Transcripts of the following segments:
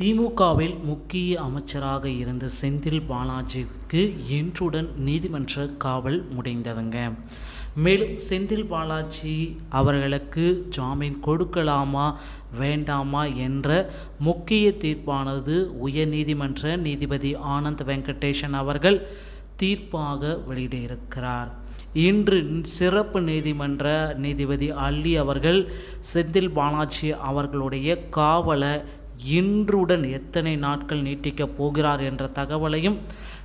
திமுகவில் முக்கிய அமைச்சராக இருந்த செந்தில் பாலாஜிக்கு இன்றுடன் நீதிமன்ற காவல் முடிந்ததுங்க. மேலும் செந்தில் பாலாஜி அவர்களுக்கு ஜாமீன் கொடுக்கலாமா வேண்டாமா என்ற முக்கிய தீர்ப்பானது உயர்நீதிமன்ற நீதிபதி ஆனந்த் வெங்கடேஷன் அவர்கள் தீர்ப்பாக வெளியிட இருக்கிறார் இன்று சிறப்பு நீதிமன்ற நீதிபதி அள்ளி அவர்கள் செந்தில் பாலாஜி அவர்களுடைய காவலை இன்றுடன் எத்தனை நாட்கள் நீட்டிக்கப் போகிறார் என்ற தகவலையும்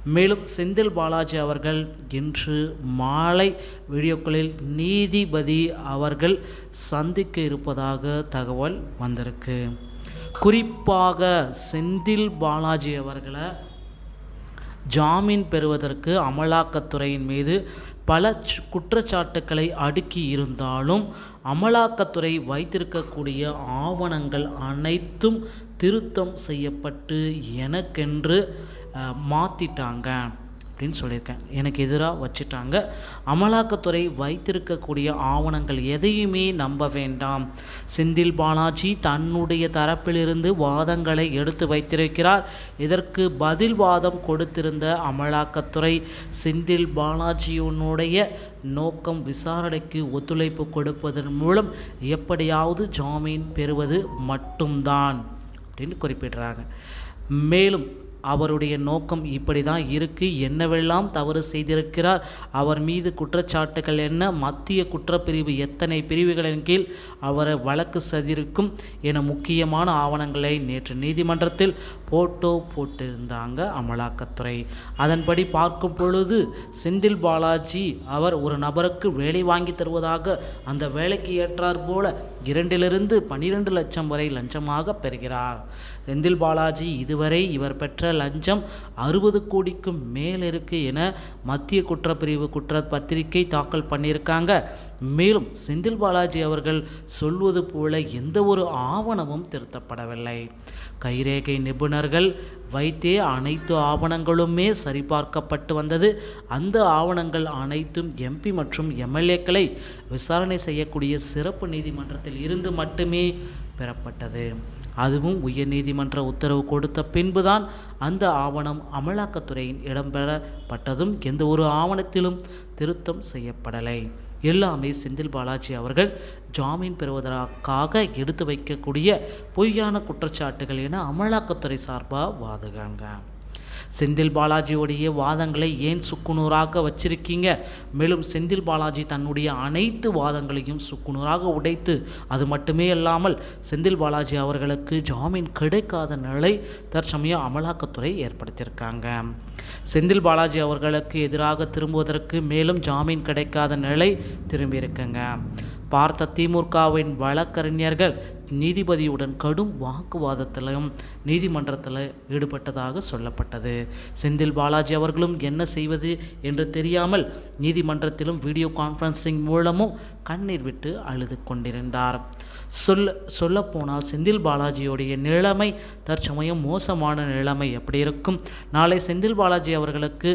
மேலும் செந்தில் பாலாஜி அவர்கள் இன்று மாலை வீடியோக்களில் நீதிபதி அவர்கள் சந்திக்க இருப்பதாக தகவல் வந்திருக்கு. குறிப்பாக செந்தில் பாலாஜி அவர்களை ஜாமீன் பெறுவதற்கு அமலாக்கத்துறையின் மீது பல குற்றச்சாட்டுக்களை அடுக்கி இருந்தாலும் அமலாக்கத்துறை வைத்திருக்கக்கூடிய ஆவணங்கள் அனைத்தும் திருத்தம் செய்யப்பட்டு எனக்கென்று மாற்றிட்டாங்க அப்படின்னு சொல்லியிருக்கேன். எனக்கு எதிராக வச்சுட்டாங்க. அமலாக்கத்துறை வைத்திருக்கக்கூடிய ஆவணங்கள் எதையுமே நம்ப வேண்டாம். செந்தில் பாலாஜி தன்னுடைய தரப்பிலிருந்து வாதங்களை எடுத்து வைத்திருக்கிறார். இதற்கு பதில் வாதம் கொடுத்திருந்த அமலாக்கத்துறை செந்தில் பாலாஜியினுடைய நோக்கம் விசாரணைக்கு ஒத்துழைப்பு கொடுப்பதன் மூலம் எப்படியாவது ஜாமீன் பெறுவது மட்டும்தான். அப்படின்னு குறிப்பிடுறாங்க. மேலும் அவருடைய நோக்கம் இப்படி தான் இருக்குது என்னவெல்லாம் தவறு செய்திருக்கிறார்? அவர் மீது குற்றச்சாட்டுகள் என்ன? மத்திய குற்றப்பிரிவு எத்தனை பிரிவுகளின் கீழ் அவரை வழக்கு சதிருக்கும் என முக்கியமான ஆவணங்களை நேற்று நீதிமன்றத்தில் போட்டோ போட்டிருந்தாங்க அமலாக்கத்துறை. அதன்படி பார்க்கும் பொழுது செந்தில் பாலாஜி அவர் ஒரு நபருக்கு வேலை வாங்கி தருவதாக அந்த வேலைக்கு ஏற்றார் போல இரண்டிலிருந்து பனிரெண்டு லட்சம் வரை லஞ்சமாக பெறுகிறார். செந்தில் பாலாஜி இதுவரை இவர் பெற்ற லஞ்சம் அறுபது கோடிக்கும் மேல் இருக்கு என மத்திய குற்றப்பிரிவு குற்ற பத்திரிகை தாக்கல் பண்ணியிருக்காங்க. மேலும் செந்தில் பாலாஜி அவர்கள் சொல்வது போல எந்த ஒரு ஆவணமும் திருத்தப்படவில்லை. கைரேகை நிபுணர்கள் வைத்தே அனைத்து ஆவணங்களுமே சரிபார்க்கப்பட்டு வந்தது. அந்த ஆவணங்கள் அனைத்தும் எம்பி மற்றும் எம்எல்ஏக்களை விசாரணை செய்யக்கூடிய சிறப்பு நீதிமன்றத்தில் இருந்து மட்டுமே பெறப்பட்டது. அதுவும் உயர்நீதிமன்ற உத்தரவு கொடுத்த பின்புதான் அந்த ஆவணம் அமலாக்கத்துறையின் இடம்பெறப்பட்டதும் எந்த ஒரு ஆவணத்திலும் திருத்தம் செய்யப்படலை. எல்லாமே செந்தில் பாலாஜி அவர்கள் ஜாமீன் பெறுவதற்காக எடுத்து வைக்கக்கூடிய பொய்யான குற்றச்சாட்டுகள் என அமலாக்கத்துறை சார்பாக வாதுகாங்க. செந்தில் பாலாஜியுடைய வாதங்களை ஏன் சுக்குநூறாக வச்சிருக்கீங்க? மேலும் செந்தில் பாலாஜி தன்னுடைய அனைத்து வாதங்களையும் சுக்குநூறாக உடைத்து அது மட்டுமே இல்லாமல் செந்தில் பாலாஜி அவர்களுக்கு ஜாமீன் கிடைக்காத நிலை தற்சமயம் அமலாக்கத்துறை ஏற்படுத்தியிருக்காங்க. செந்தில் பாலாஜி அவர்களுக்கு எதிராக திரும்புவதற்கு மேலும் ஜாமீன் கிடைக்காத நிலை திரும்பியிருக்குங்க. பார்த்த திமுகவின் வழக்கறிஞர்கள் நீதிபதியுடன் கடும் வாக்குவாதத்திலும் நீதிமன்றத்தில் ஈடுபட்டதாக சொல்லப்பட்டது. செந்தில் பாலாஜி அவர்களும் என்ன செய்வது என்று தெரியாமல் நீதிமன்றத்திலும் வீடியோ கான்ஃபரன்சிங் மூலமும் கண்ணீர் விட்டு அழுது கொண்டிருந்தார். சொல்ல சொல்லப்போனால் செந்தில் பாலாஜியுடைய நிலைமை தற்சமயம் மோசமான நிலைமை எப்படி இருக்கும்? நாளை செந்தில் பாலாஜி அவர்களுக்கு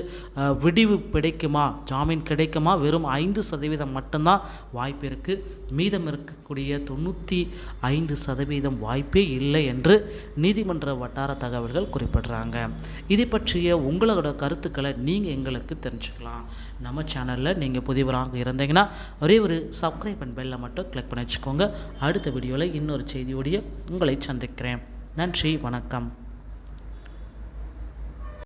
விடிவு கிடைக்குமா? ஜாமீன் கிடைக்குமா? வெறும் ஐந்து சதவீதம் மட்டும்தான் வாய்ப்பு இருக்குது மீதம் இருக்கக்கூடிய தொண்ணூற்றி ஐந்து ஐந்து சதவீதம் வாய்ப்பே இல்லை என்று நீதிமன்ற வட்டார தகவல்கள் குறிப்பிடுறாங்க. இதை பற்றிய உங்களோட கருத்துக்களை நீங்கள் எங்களுக்கு தெரிஞ்சுக்கலாம். நம்ம சேனலில் நீங்கள் புதியவராக இருந்தீங்கன்னா ஒரே ஒரு சப்ஸ்கிரைப் அண்ட் பெல்லை மட்டும் கிளிக் பண்ணி வச்சுக்கோங்க. அடுத்த வீடியோவில் இன்னொரு செய்தியோடைய உங்களை சந்திக்கிறேன். நன்றி வணக்கம்.